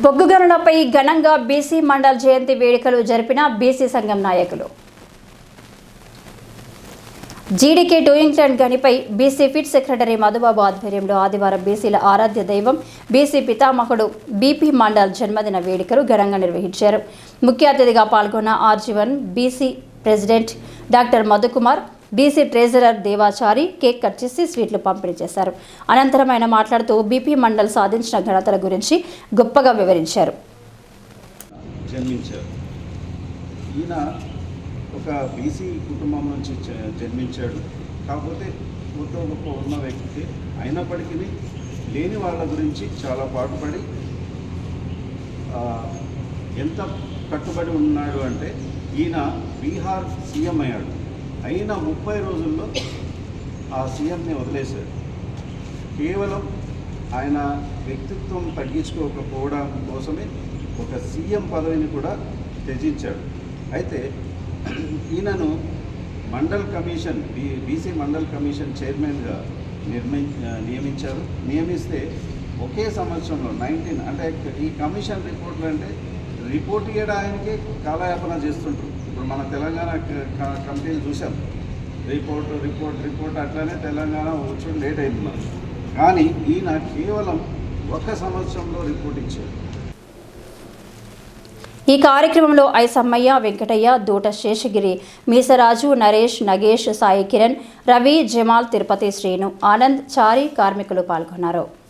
బొగ్గుగనులపై ఘనంగా బీసీ మండల్ జయంతి వేడుకలు జరిపిన బీసీ సంఘం నాయకులు. జీడీకే డూయింగ్లాండ్ గనిపై బీసీ ఫిట్ సెక్రటరీ మధుబాబు ఆధ్వర్యంలో ఆదివారం బీసీల ఆరాధ్య దైవం బీసీ పితామహుడు బీపీ మండల్ జన్మదిన వేడుకలు ఘనంగా నిర్వహించారు. ముఖ్య అతిథిగా పాల్గొన్న RG one BC president doctor Madhukumar BC treasurer Devachari cake cut చేసి స్వీట్లు పంపిణీ చేశారు. అనంతరం ఆయన మాట్లాడుతూ బీపీ మండల్ సాధించిన ఘనతల గురించి గొప్పగా వివరించారు. ఈయన ఒక బీసీ కుటుంబం నుంచి జన్మించాడు. కాకపోతే మొత్తం గొప్ప ఉన్న వ్యక్తి. అయినప్పటికీ లేని వాళ్ళ గురించి చాలా పాటుపడి ఎంత కట్టుబడి ఉన్నాడు అంటే ఈయన బీహార్ సీఎం అయ్యాడు. అయిన ముప్పై రోజుల్లో ఆ సీఎంని వదిలేశారు. కేవలం ఆయన వ్యక్తిత్వం తగ్గించుకోకపోవడం కోసమే ఒక సీఎం పదవిని కూడా త్యజించాడు. అయితే ఈయనను Mandal commission B BC Mandal commission చైర్మన్గా నిర్మి నియమించారు. నియమిస్తే ఒకే సంవత్సరంలో నైన్టీన్ అంటే ఈ కమిషన్ రిపోర్ట్లు అంటే రిపోర్ట్ ఇవ్వడానికే కాలయాపన చేస్తుంటారు. ఇప్పుడు మన తెలంగాణ కంపెనీలు క- చూసాం రిపోర్ట్ రిపోర్ట్ రిపోర్ట్ అట్లానే తెలంగాణ వచ్చి లేట్ అయింది మనకు. కానీ ఈయన కేవలం ఒక సంవత్సరంలో రిపోర్ట్ ఇచ్చాడు. ఈ కార్యక్రమంలో ఐసమ్మయ్య వెంకటయ్య దూట శేషగిరి మీసరాజు నరేష్ నగేష్ సాయి కిరణ్ రవి జమాల్ తిరుపతి శ్రీను ఆనంద్ చారి కార్మికులు పాల్గొన్నారు.